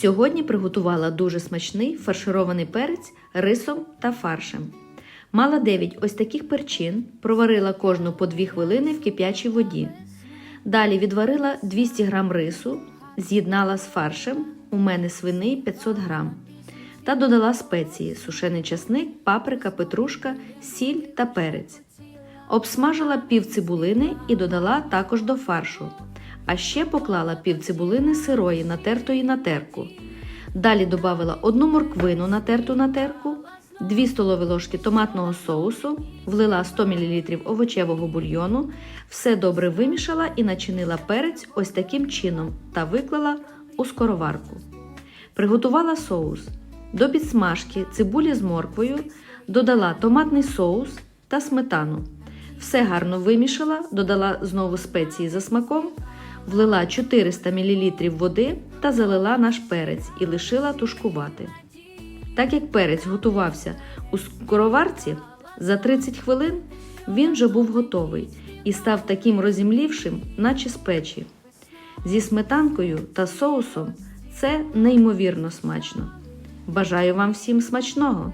Сьогодні приготувала дуже смачний фарширований перець рисом та фаршем. Мала 9 ось таких перчин, проварила кожну по 2 хвилини в кип'ячій воді. Далі відварила 200 г рису, з'єднала з фаршем, у мене свиний 500 г. Та додала спеції сушений часник, паприка, петрушка, сіль та перець. Обсмажила пів цибулини і додала також до фаршу. А ще поклала пів цибулини сирої, натертої на терку. Далі додала одну морквину натерту на терку, 2 столові ложки томатного соусу, влила 100 мл овочевого бульйону, все добре вимішала і начинила перець ось таким чином та виклала у скороварку. Приготувала соус. До підсмажки цибулі з морквою додала томатний соус та сметану. Все гарно вимішала, додала знову спеції за смаком, влила 400 мл води та залила наш перець і лишила тушкувати. Так як перець готувався у скороварці, за 30 хвилин він вже був готовий і став таким розімлівшим, наче з печі. Зі сметанкою та соусом це неймовірно смачно. Бажаю вам всім смачного!